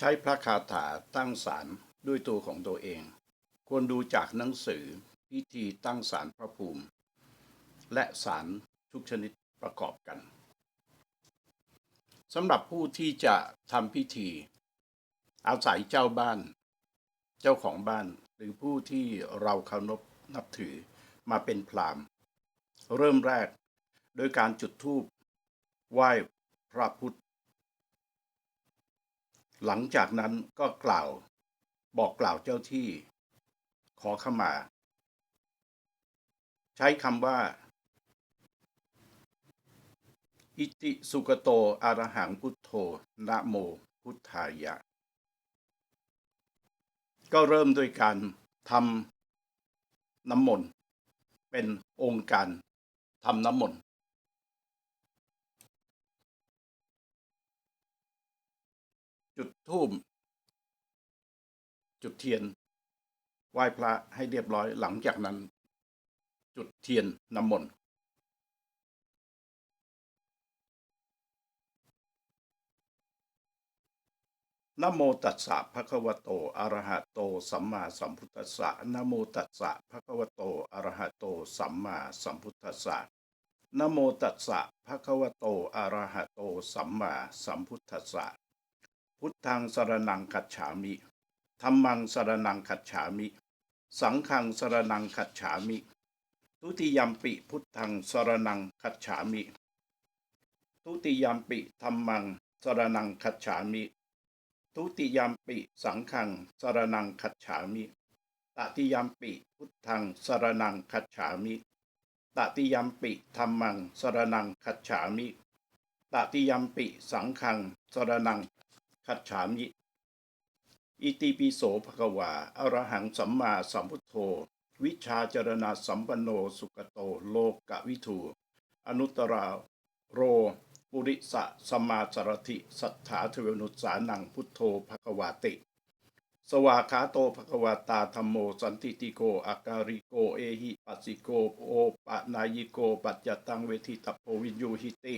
ใช้พระคาถาตั้งศาลด้วยตัวของตัวเอง ควรดูจากหนังสือพิธีตั้งศาลพระภูมิ และศาลทุกชนิดประกอบกันสำหรับผู้ที่จะทำพิธี อาศัยเจ้าบ้าน เจ้าของบ้านหรือผู้ที่เราเคารพนับถือมาเป็นพรามเริ่มแรก โดยการจุดธูปไหว้พระพุทธ หลังจากนั้นก็กล่าว บอกกล่าวเจ้าที่ ขอขมา ใช้คำว่า อิติสุกโตอารหังพุทโธนะโมพุทธายะ ก็เริ่มด้วยการทำน้ำมนต์เป็นองค์การทำน้ำมนต์ จุดธูปจุดเทียน ไหว้พระให้เรียบร้อยหลังจากนั้น จุดเทียนน้ำมนต์นโมตัสสะภะคะวะโตอะระหะโต สัมมาสัมพุทธัสสะนโมตัสสะภะคะวะโตอะระหะโต สัมมาสัมพุทธัสสะนโมตัสสะภะคะวะโตอะระหะโต สัมมาสัมพุทธัสสะ พุทธังสรนังคัจฉามิธัมมังสรนังคัจฉามิ สังฆังสรนังคัจฉามิ ทุติยมปิพุทธังสรนังคัจฉามิ ทุติยมปิธัมมังสรนังคัจฉามิ ทุติยมปิสังฆังสรนังคัจฉามิตติยมปิพุทธังสรนังคัจฉามิตติยมปิธัมมังสรนังคัจฉามิตติยมปิสังฆังสรนัง คัจฉามิอิติปิโสภควาอรหังสัมมาสัมพุทโธ วิชาจรณะสัมปันโนสุกโตโลกวิทูอนุตตราโร ปุริสะสมมาสรติสัทธาเทวนุสานังพุทโธภควาติ สวาขาโตภควาตาธรรมโมสันติติโกอาการิโกเอหิปัสสิโกโอปะนายิโกปัจจตังเวทิตโพวินยูหิติ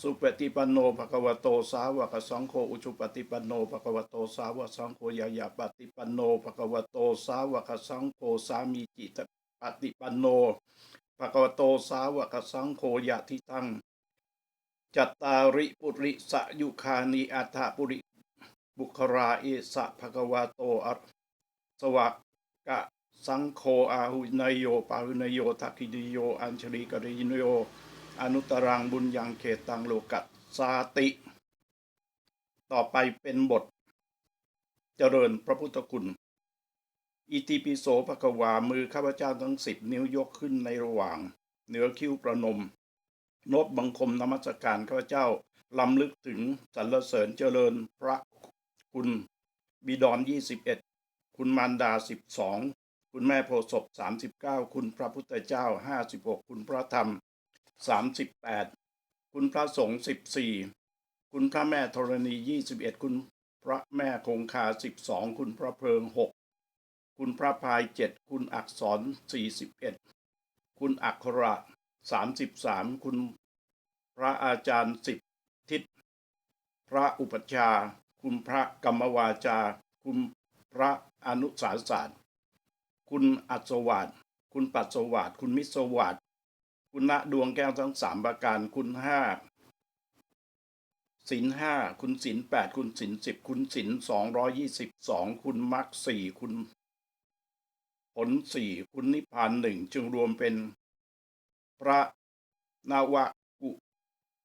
สุปฏิปันโนภควโตสาวกสังโฆอุชุปฏิปันโนภควโตสาวกสังโฆยายาปฏิปันโนภควโตสาวกสังโฆสามีจิตปฏิปันโนภควโตสาวกสังโฆยะทิตังจัตตาริปุริสะยุคานิอัฏฐปุริบุคราเอสะภควโตอัสวกะสังโฆอาหุนยโยปาหุนยโยทักขิดิโยอัญชลิกริโย อนุตรังบุญยังเขตังโลกัสสาติ ต่อไปเป็นบท เจริญพระพุทธคุณ อิติปิโสภความือข้าพเจ้าทั้งสิบนิ้วยกขึ้นในระหว่าง เหนือคิ้วประนม นบบังคมนมัสการข้าพเจ้าลำลึกถึงสรรเสริญเจริญพระคุณบิดอนยี่สิบเอ็ดคุณมารดาสิบสองคุณแม่โพศพสามสิบเก้าคุณพระพุทธเจ้าห้าสิบหกคุณพระธรรม สามสิบแปดคุณพระสงฆ์สิบสี่คุณพระแม่ธรณียี่สิบเอ็ดคุณพระแม่คงคาสิบสองคุณพระเพลิงหกคุณพระพายเจ็ดคุณอักษรสี่สิบเอ็ดคุณอักขระสามสิบสามคุณพระอาจารย์สิบทิศ พระอุปชา คุณพระกรรมวาจา คุณพระอนุสาสารคุณอัศวาดคุณปัสสวาดคุณมิสวาด คุณณดวงแก้วทั้งสามประการคุณห้าศินห้าคุณศินแปดคุณศินสิบคุณศินสองร้อยี่สิบสองคุณมรรคสี่คุณผลสี่คุณนิพพานหนึ่งจึงรวมเป็น พระนวะกุ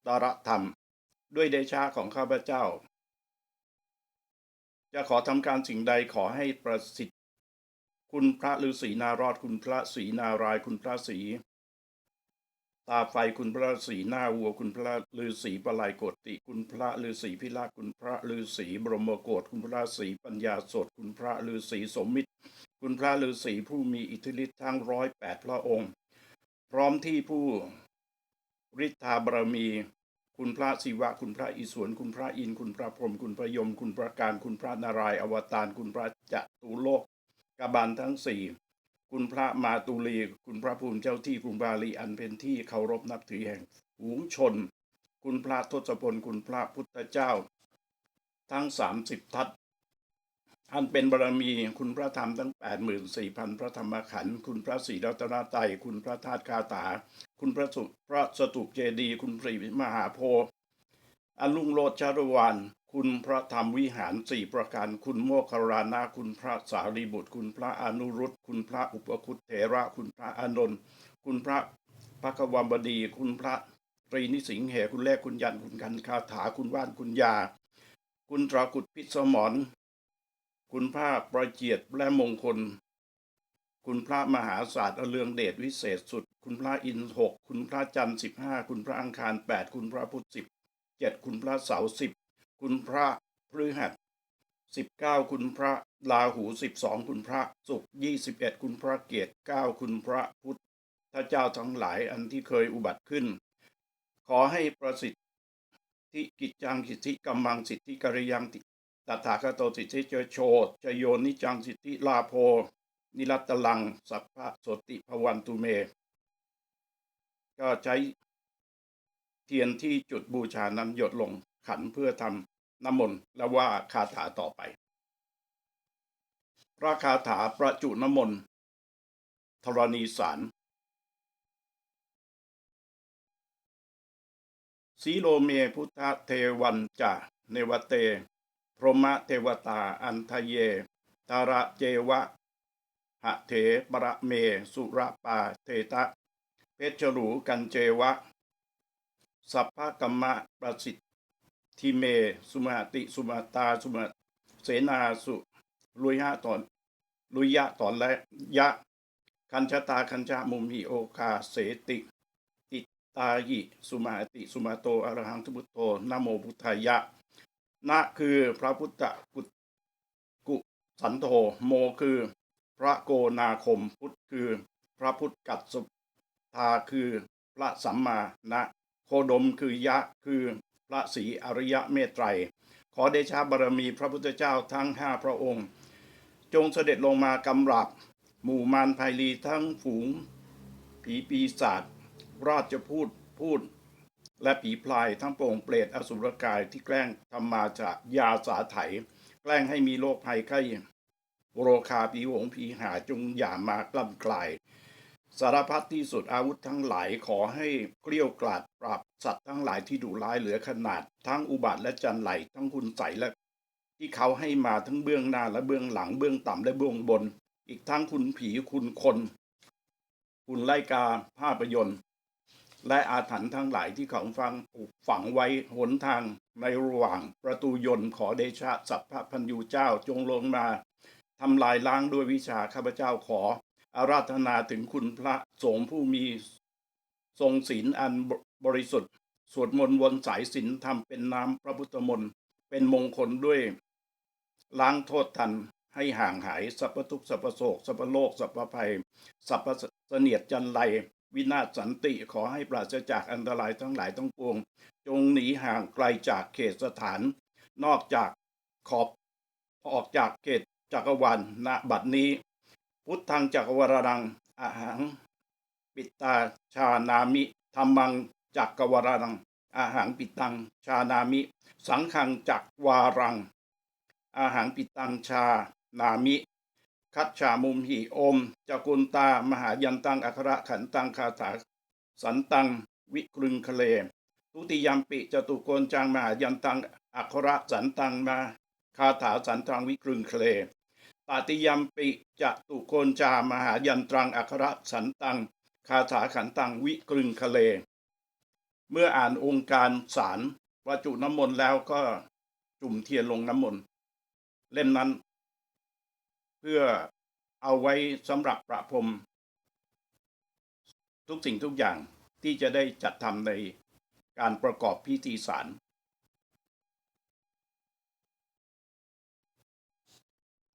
ตรธรรม ด้วยเดชาของข้าพเจ้า จะขอทำการสิ่งใดขอให้ประสิทธิ์ คุณพระฤาษีนารอดคุณพระศรีนารายณ์คุณพระศรี ตาไฟคุณพระฤาษีหน้าวัวคุณพระฤาษีปลายโกติคุณพระฤาษีพิราคุณพระฤาษีบรมโกศคุณพระฤาษีปัญญาสด คุณพระฤาษีสมมิตร คุณพระฤาษีผู้มีอิทธิฤทธิ์ทั้งร้อยแปดพระองค์ พร้อมที่ผู้ฤทธาบารมี คุณพระศิวะ คุณพระอิศวรคุณพระอินทร์คุณพระพรหมคุณพระยม คุณพระการ คุณพระนารายอวตารคุณพระจตุโลกกบาลทั้งสี่ คุณพระมาตุลี คุณพระภูมิเจ้าที่กรุงบาลีอันเป็นที่เคารพนับถือแห่งฝูงชน คุณพระทศพลคุณพระพุทธเจ้า ทั้งสามสิบทัศอันเป็นบารมีคุณพระธรรมทั้งแปดหมื่นสี่พันพระธรรมขันธ์คุณพระศรีรัตนตรัยคุณพระธาตุคาถาคุณพระสุพระสตุปเจดียคุณพรีมหาโพธิ์อลุงโลดชารวาน คุณพระธรรมวิหารสี่ประการ คุณโมคคารณาคุณพระสารีบุตร คุณพระอนุรุตคุณพระอุปคุตเถระ คุณพระอานนท์คุณพระพักวัมบดี คุณพระตรีนิสิงห์เหคุณแรกคุณยันคุณกันคาถาคุณว่านคุณยา คุณตรากุดพิสมรคุณพระประเจียดและมงคล คุณพระมหาศาสตร์อเลืองเดชวิเศษสุด คุณพระอินหกคุณพระจันทร์สิบห้าคุณพระอังคารแปดคุณพระพุธสิบเจ็ดคุณพระเสาสิบ คุณพระพฤหัสสิบเก้าคุณพระลาหูสิบสองคุณพระศุกร์ยี่สิบเอ็ดคุณพระเกียรติเก้าคุณพระพุทธเจ้าทั้งหลายอันที่เคยอุบัติขึ้น ขอให้ประสิทธิกิจจังสิทธิกำมังสิทธิกริยังติตถาคตสิทธิเจโชจโยนิจังสิทธิลาโพ นิรัตลัง สัพพะสติภวันตุเม ก็ใช้เทียนที่จุดบูชานั้นหยดลงขันเพื่อทำ น้ำมนต์และว่าคาถาต่อไปพระคาถาประจุน้ำมนต์ธรณีสารสีโลเมพุทธเทวันจะเนวเต พรหมเทวตาอันทะเย ตาระเจวะหะเถประเมสุระปาเทตะ เพชรรูกันเจวะ สัพพะกัมมะประสิท ธิเม สุมาติ สุมาตา สุมาเสนาสุลุยะตอนลุยะตอนและยะ คัญชตาคัญชะมุมหิโอกาเสติ ติตายิสุมาติ สุมาโตอรหังทุพุตโตนะโมพุทธายะนะคือพระพุทธกุกุสันโธโมคือพระโกนาคมพุทธคือ พระพุทธกัสสทาคือพระสัมมานะโคดมคือยะคือ ระศรีอริยะเมตไตร ขอเดชะบารมีพระพุทธเจ้าทั้งห้าพระองค์ จงเสด็จลงมากำรับ หมู่มารไพลีทั้งฝูง ผีปีศาจราชพูดพูด และผีพลายทั้งโปร่งเปรตอสุรกายที่แกล้งทำมาจากยาสาไถ แกล้งให้มีโรคภัยไข้โรคาผีหงผีหาจงอย่ามากล้ำกลาย สารพัดที่สุดอาวุธทั้งหลายขอให้เกลี้ยวกล่อดปราบสัตว์ทั้งหลายที่ดุร้ายเหลือขนาด ทั้งอุบัติและจันไหลทั้งคุณใสและ ที่เขาให้มาทั้งเบื้องหน้าและเบื้องหลังเบื้องต่ำและเบื้องบน อีกทั้งคุณผีคุณคน คุณไลกาภาพยนตร์ และอาถรรพ์ทั้งหลายที่เขาฟังปลูกฝังไว้หนทางในระหว่างประตูยนต์ขอเดชะสัพพะพันยูเจ้าจงลงมาทำลายล้างด้วยวิชาข้าพเจ้าขอ อาราธนาถึงคุณพระสงฆ์ผู้มีทรงศีลอันบริสุทธิ์ สวดมนต์วนสายศีลทำเป็นน้ำพระพุทธมนต์เป็นมงคลด้วย ล้างโทษทันให้ห่างหายสัพพทุกสัพพโศกสัพพโลกสัพพภัยสัพพเสนียดจันไรวินาศสันติขอให้ปราศจากอันตรายทั้งหลายทั้งปวง จงหนีห่างไกลจากเขตสถาน นอกจากขอบออกจากเขตจักรวาลณบัดนี้ พุทธังจักรวารังอาหัง ปิตาชานามิธรรมังจักรวารังอาหังปิตังชานามิ สังขังจักวารัง อาหังปิตังชานามิคัจฉามุมหิโอมจกุลตามหายันตังอัคระขันตังคาถาสันตังวิกรึงคเลทุติยมปิจตุโกนจังมหายันตังอัคระสันตังมาคาถาสันตังวิกรึงคเล ตาติยมปิจะตุโกนจามหายันตรังอัคระสันตัง คาถาขันตังวิกรึงคะเล เมื่ออ่านองค์การสารประจุน้ำมนต์แล้วก็จุ่มเทียนลงน้ำมนต์เล่มนั้น เพื่อเอาไว้สำหรับประพรม ทุกสิ่งทุกอย่างที่จะได้จัดทำในการประกอบพิธีสาร